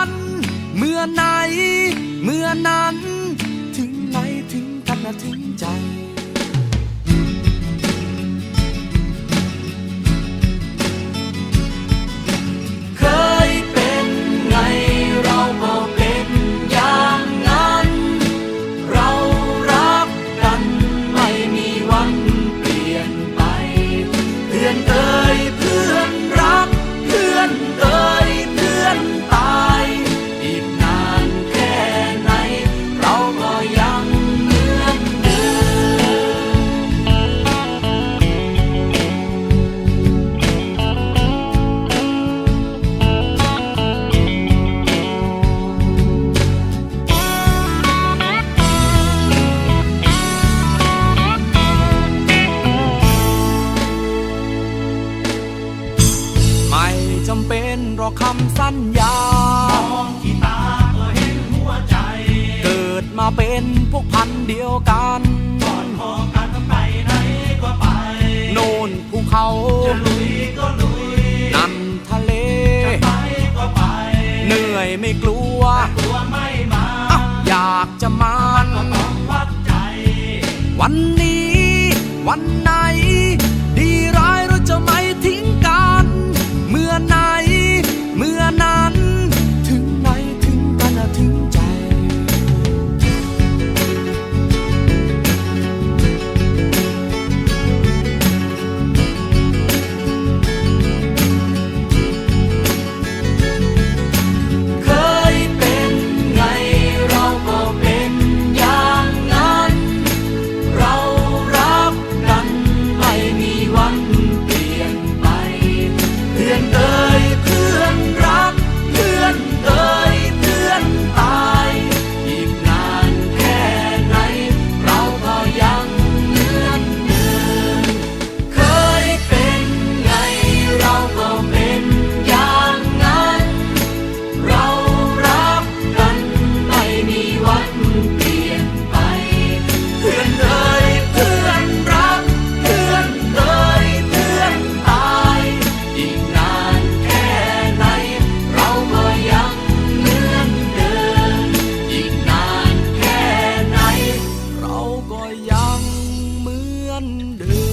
นเมื่ อไหน เมื่อนั้น ถึงไหนถึงกันนะถึงใจ เคยเป็นไงเราก็เป็นอย่างนั้น เรารักกันไม่มีวันเปลี่ยนไป เพื่อนเอ่ย จำเป็นหรอกคำสัญญามองที่ตาก็เห็นหัวใจ เกิดมาเป็นพวกพันธุ์เดียวกันก่อนพอกันไปไหนก็ไป โน่นภูเขาจะลุยก็ลุยนั่นทะเลจะไปก็ไป เหนื่อยไม่กลัว อนเดิน